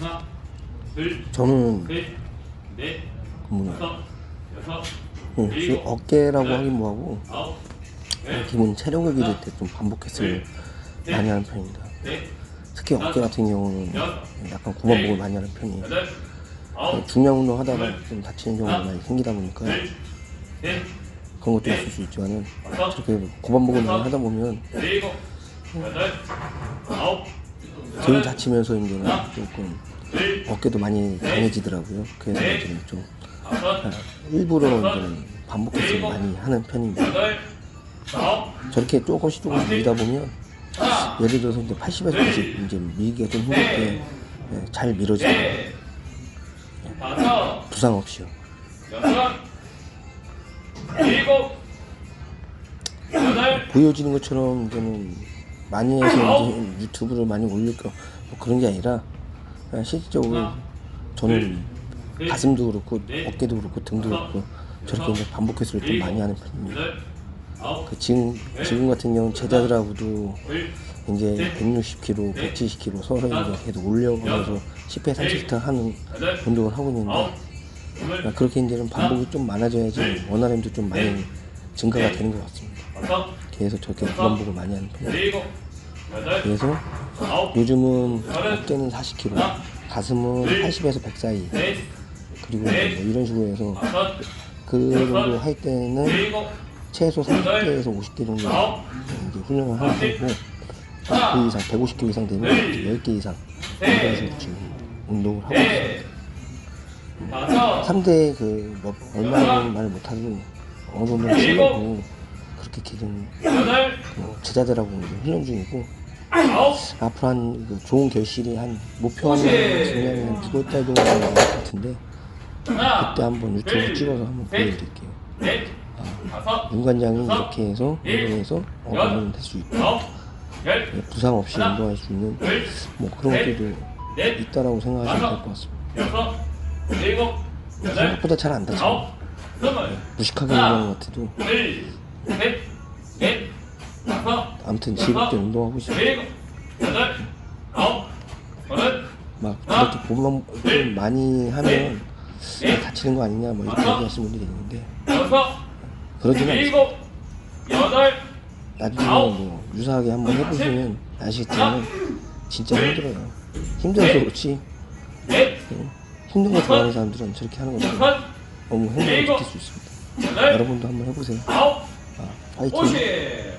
하나, 둘, 저는 셋, 넷, 뭐, 다섯, 여섯, 음, 이 어깨라고 하긴 뭐하고 아홉, 기본 체력을 기를 때좀 반복했을 많이 하는 편입니다. 넷, 특히 어깨 같은 경우는 약간 구만복을 많이 하는 편이에요. 여덟, 아홉, 중량 운동 하다가 좀 다치는 경우가 많이 생기다 보니까 넷, 그런 것도 있을 수 있지만은 저렇게 구만복을 많이 하다 보면 일곱, 여덟, 아홉, 덜 다치면서 이제는 조금 둘, 어깨도 많이 강해지더라고요. 그래서 이제는 좀 아, 일부러 이제는 반복해서 많이 하는 편입니다. 저렇게 조금씩 조금씩 밀다 보면 예를 들어서 이제 80에서 90 이제 밀기가 좀 힘들 때 예, 잘 밀어지더라고요. 다섯, 부상 없이요. 보여지는 것처럼 이제는 많이 해서 이제 유튜브를 많이 올릴 거 뭐 그런 게 아니라 그냥 실질적으로 저는 가슴도 그렇고 어깨도 그렇고 등도 그렇고 저렇게 이제 반복해서 좀 많이 하는 편입니다. 그 지금 지금 같은 경우는 제자들하고도 둘, 이제 160kg, 170kg 서로 이제 계속 올려가면서 10회 30타 하는 운동을 하고 있는데 그러니까 그렇게 이제는 반복이 좀 많아져야지 원활함도 좀 많이 증가가 되는 것 같습니다. 그래서 저렇게 반복을 많이 하는 편이에요. 그래서 요즘은 어깨는 40kg, 가슴은 80에서 100 사이, 넷, 그리고 뭐 이런 식으로 해서 그 정도 할 때는 최소 30대에서 50대 정도 이제 훈련을 하는 편이고 그 이상 150kg 이상 되면 이제 10개 이상 이래서 지금 운동을 하고 있습니다. 넷, 다섯, 3대 그 뭐, 얼마는 말 못하고 어느 정도 치려고 그렇게 여덟, 그 제자들하고 훈련 중이고 앞으로 한 그 좋은 결실이 한 목표 하는 중량이 한 6월 달 정도 될것 같은데 그때 한번 유튜브 찍어서 한번 보여드릴게요. 넷, 다섯, 윤관장이 이렇게 해서 운동해서 어느 할수 있고 열, 부상 없이 운동할 수 있는 둘, 뭐 그런 것들도 넷, 있다라고 생각하시면 될 것 같습니다. 생각보다 잘 안 다쳐요. 무식하게 운동하는 것 같아도 넷, 다섯, 아무튼 운동하고. 일곱, 여덟, 아홉, 서른, 막 그렇게 보면 좀 많이 하면 다치는 거 아니냐 뭐 이렇게 얘기하시는 분들이 있는데 여섯, 그러지는 않습니다. 일곱, 여덟, 나중에 뭐 유사하게 한번 해보시면 아시겠지만 진짜 힘들어요. 힘들어서 그렇지 넷, 힘든 거 좋아하는 사람들은 저렇게 하는 거 보면 여섯, 너무 행복을 느낄 수 있습니다. 여덟, 여러분도 한번 해보세요. 아홉, 오십.